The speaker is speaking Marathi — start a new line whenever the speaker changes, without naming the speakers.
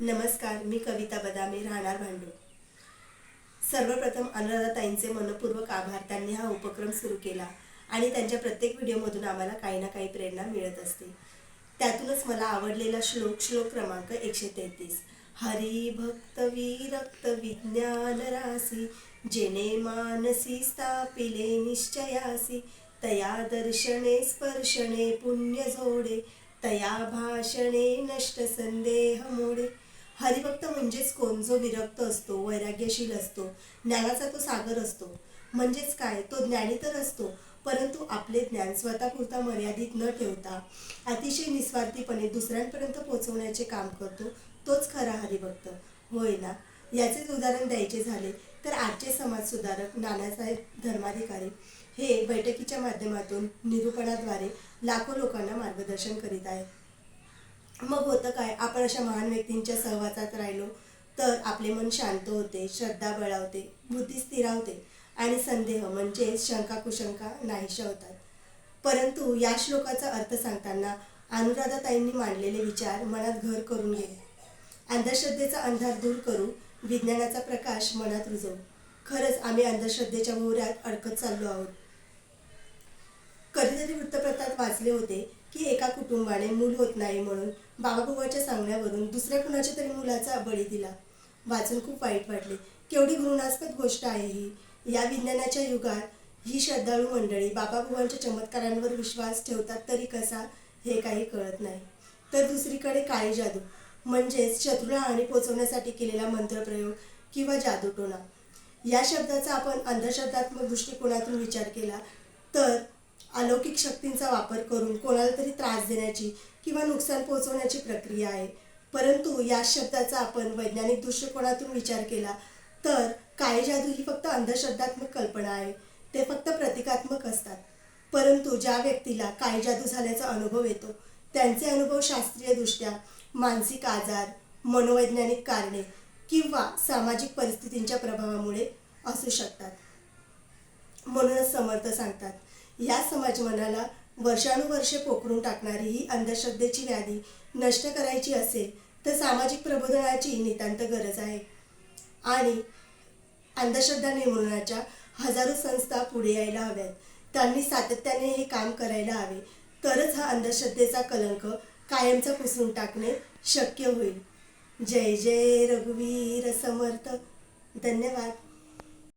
नमस्कार मी कविता बदामे राहणार भांडू सर्वप्रथम अनुराधाताईंचे मनपूर्वक आभार. त्यांनी हा उपक्रम सुरू केला आणि त्यांच्या प्रत्येक व्हिडिओमधून आम्हाला काही ना काही प्रेरणा मिळत असते. त्यातूनच मला आवडलेला श्लोक श्लोक क्रमांक एकशे तेहतीस. हरी भक्त विरक्त विज्ञान रासी जेने मानसी स्थापिले निश्चयासी तया दर्शने स्पर्शने पुण्य जोडे तया भाषणे नष्ट संदेह मोडे. हरिभक्त म्हणजेच कोण? जो विरक्त असतो वैराग्यशील असतो ज्ञानाचा तो सागर असतो. म्हणजेच काय? तो ज्ञानी तर असतो परंतु आपले ज्ञान स्वतःपुरता मर्यादित न ठेवता अतिशय निस्वार्थीपणे दुसऱ्यांपर्यंत पोहोचवण्याचे काम करतो तोच खरा हरिभक्त. होय ना? याचेच उदाहरण द्यायचे झाले तर आजचे समाज सुधारक नानासाहेब धर्माधिकारी हे बैठकीच्या माध्यमातून निरूपणाद्वारे लाखो लोकांना मार्गदर्शन करीत आहेत. मग होतं काय? आपण अशा महान व्यक्तींच्या सहवासात राहिलो तर आपले मन शांत होते श्रद्धा बळावते बुद्धी स्थिरावते आणि संदेह म्हणजे शंका कुशंका नाहीशा होतात. परंतु या श्लोकाचा अर्थ सांगताना अनुराधाताईंनी मांडलेले विचार मनात घर करून गेले अंधश्रद्धेचा अंधार दूर करू विज्ञानाचा प्रकाश मनात रुजवू. खरंच आम्ही अंधश्रद्धेच्या भोवऱ्यात अडकत चाललो आहोत. कधीतरी वृत्तपत्रात वाचले होते की एका कुटुंबाने मूल होत नाही म्हणून बाबाबुवाच्या सांगण्यावरून दुसऱ्या कुणाच्या तरी मुलाचा बळी दिला. वाचून खूप वाईट वाटले. केवढी घृणास्पद गोष्ट आहे ही. या विज्ञानाच्या युगात ही श्रद्धाळू मंडळी बाबाबुवांच्या चमत्कारांवर विश्वास ठेवतात तरी कसा हे काही कळत नाही. तर दुसरीकडे काळी जादू म्हणजेच शत्रूला हानी पोचवण्यासाठी केलेला मंत्रप्रयोग किंवा जादूटोणा. या शब्दाचा आपण अंधश्रद्धात्मक दृष्टिकोनातून विचार केला तर अलौकिक शक्तींचा वापर करून कोणाला तरी त्रास देण्याची किंवा नुकसान पोहोचवण्याची प्रक्रिया आहे. परंतु या शब्दाचा आपण वैज्ञानिक दृष्टिकोनातून विचार केला तर काळी जादू ही फक्त अंधश्रद्धात्मक कल्पना आहे. ते फक्त प्रतिकात्मक असतात. परंतु ज्या व्यक्तीला काळी जादू झाल्याचा अनुभव येतो त्यांचे अनुभव शास्त्रीयदृष्ट्या मानसिक आजार मनोवैज्ञानिक कारणे किंवा सामाजिक परिस्थितींच्या प्रभावामुळे असू शकतात. म्हणूनच समर्थ सांगतात. या समाज मनाला वर्षानुवर्षे पोखरून टाकणारी ही अंधश्रद्धेची व्याधी नष्ट करायची असेल तर सामाजिक प्रबोधनाची नितांत गरज आहे. आणि अंधश्रद्धा निर्मूलनाच्या हजारो संस्था पुढे यायला हव्यात. त्यांनी सातत्याने हे काम करायला हवे. तरच हा अंधश्रद्धेचा कलंक कायमचा पुसून टाकणे शक्य होईल. जय जय रघुवीर समर्थ. धन्यवाद.